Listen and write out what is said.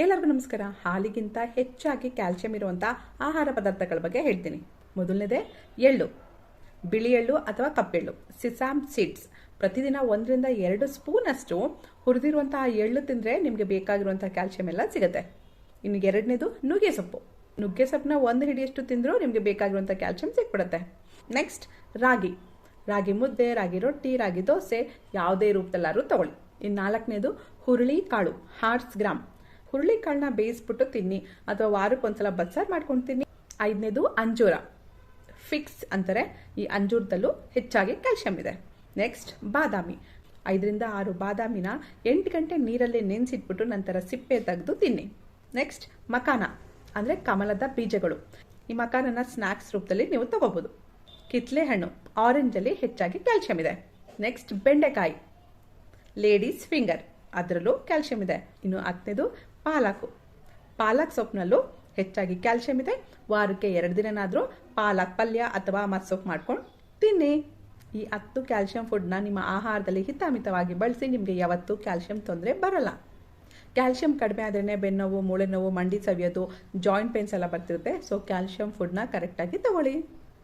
ಎಲ್ಲರಿಗೂ ನಮಸ್ಕಾರ. ಹಾಲಿಗಿಂತ ಹೆಚ್ಚಾಗಿ ಕ್ಯಾಲ್ಸಿಯಂ ಇರುವಂಥ ಆಹಾರ ಪದಾರ್ಥಗಳ ಬಗ್ಗೆ ಹೇಳ್ತೀನಿ. ಮೊದಲನೇದೇ ಎಳ್ಳು. ಬಿಳಿ ಎಳ್ಳು ಅಥವಾ ಕಪ್ಪೆಳ್ಳು, ಸಿಸಾಮ್ ಸೀಡ್ಸ್. ಪ್ರತಿದಿನ ಒಂದರಿಂದ ಎರಡು ಸ್ಪೂನ್ ಅಷ್ಟು ಹುರಿದಿರುವಂತಹ ಎಳ್ಳು ತಿಂದರೆ ನಿಮಗೆ ಬೇಕಾಗಿರುವಂಥ ಕ್ಯಾಲ್ಸಿಯಂ ಎಲ್ಲ ಸಿಗುತ್ತೆ. ಇನ್ನು ಎರಡನೇದು ನುಗ್ಗೆ ಸೊಪ್ಪು. ನುಗ್ಗೆ ಸೊಪ್ಪನ್ನ ಒಂದು ಹಿಡಿಯಷ್ಟು ತಿಂದರೂ ನಿಮಗೆ ಬೇಕಾಗಿರುವಂಥ ಕ್ಯಾಲ್ಸಿಯಂ ಸಿಕ್ಬಿಡುತ್ತೆ. ನೆಕ್ಸ್ಟ್, ರಾಗಿ. ರಾಗಿ ಮುದ್ದೆ, ರಾಗಿ ರೊಟ್ಟಿ, ರಾಗಿ ದೋಸೆ ಯಾವುದೇ ರೂಪದಲ್ಲಾದ್ರೂ ತಗೊಳ್ಳಿ. ಇನ್ನು ನಾಲ್ಕನೇದು ಹುರುಳಿ ಕಾಳು, ಹಾರ್ಟ್ಸ್ ಗ್ರಾಮ್. ಹುರುಳಿ ಕಾಳನ್ನ ಬೇಯಿಸ್ಬಿಟ್ಟು ತಿನ್ನಿ. ಅಥವಾ ವಾರಕ್ಕೊಂದ್ಸಲ ಬಸ್ಸಾರು ಮಾಡ್ಕೊಂಡು ತಿನ್ನಿ. ಐದನೇದು ಅಂಜೂರ. ಫಿಕ್ಸ್ ಅಂತಾರೆ. ಈ ಅಂಜೂರದಲ್ಲೂ ಹೆಚ್ಚಾಗಿ ಕ್ಯಾಲ್ಸಿಯಂ ಇದೆ. ನೆಕ್ಸ್ಟ್ ಬಾದಾಮಿ. ಐದರಿಂದ ಆರು ಬಾದಾಮಿನ ಎಂಟು ಗಂಟೆ ನೀರಲ್ಲಿ ನೆನೆಸಿಟ್ಬಿಟ್ಟು ನಂತರ ಸಿಪ್ಪೆ ತೆಗೆದು ತಿನ್ನಿ. ನೆಕ್ಸ್ಟ್ ಮಕಾನ ಅಂದರೆ ಕಮಲದ ಬೀಜಗಳು. ಈ ಮಕಾನನ ಸ್ನ್ಯಾಕ್ಸ್ ರೂಪದಲ್ಲಿ ನೀವು ತಗೋಬೋದು. ಕಿತ್ಲೆ ಹಣ್ಣು. ಆರೆಂಜಲ್ಲಿ ಹೆಚ್ಚಾಗಿ ಕ್ಯಾಲ್ಸಿಯಂ ಇದೆ. ನೆಕ್ಸ್ಟ್ ಬೆಂಡೆಕಾಯಿ. ಲೇಡೀಸ್ ಫಿಂಗರ್ ಅದರಲ್ಲೂ ಕ್ಯಾಲ್ಸಿಯಂ ಇದೆ. ಇನ್ನು ಹತ್ತನೇದು ಪಾಲಕು, ಪಾಲಕ್ ಸೊಪ್ಪಿನಲ್ಲೂ ಹೆಚ್ಚಾಗಿ ಕ್ಯಾಲ್ಸಿಯಂ ಇದೆ. ವಾರಕ್ಕೆ ಎರಡು ದಿನನಾದರೂ ಪಾಲಕ್ ಪಲ್ಯ ಅಥವಾ ಮಸ್ಸೊಪ್ಪು ಮಾಡ್ಕೊಂಡು ತಿನ್ನಿ. ಈ ಹತ್ತು ಕ್ಯಾಲ್ಶಿಯಂ ಫುಡ್ನ ನಿಮ್ಮ ಆಹಾರದಲ್ಲಿ ಹಿತಾಮಿತವಾಗಿ ಬಳಸಿ ನಿಮಗೆ ಯಾವತ್ತೂ ಕ್ಯಾಲ್ಸಿಯಂ ತೊಂದರೆ ಬರಲ್ಲ. ಕ್ಯಾಲ್ಸಿಯಂ ಕಡಿಮೆ ಆದ್ರೇ ಬೆನ್ನೋವು ಮೂಳೆ ನೋವು ಮಂಡಿ ಸವಿಯೋದು, ಜಾಯಿಂಟ್ ಪೇನ್ಸ್ ಎಲ್ಲ ಬರ್ತಿರುತ್ತೆ. ಸೊ ಕ್ಯಾಲ್ಶಿಯಂ ಫುಡ್ನ ಕರೆಕ್ಟಾಗಿ ತಗೊಳ್ಳಿ.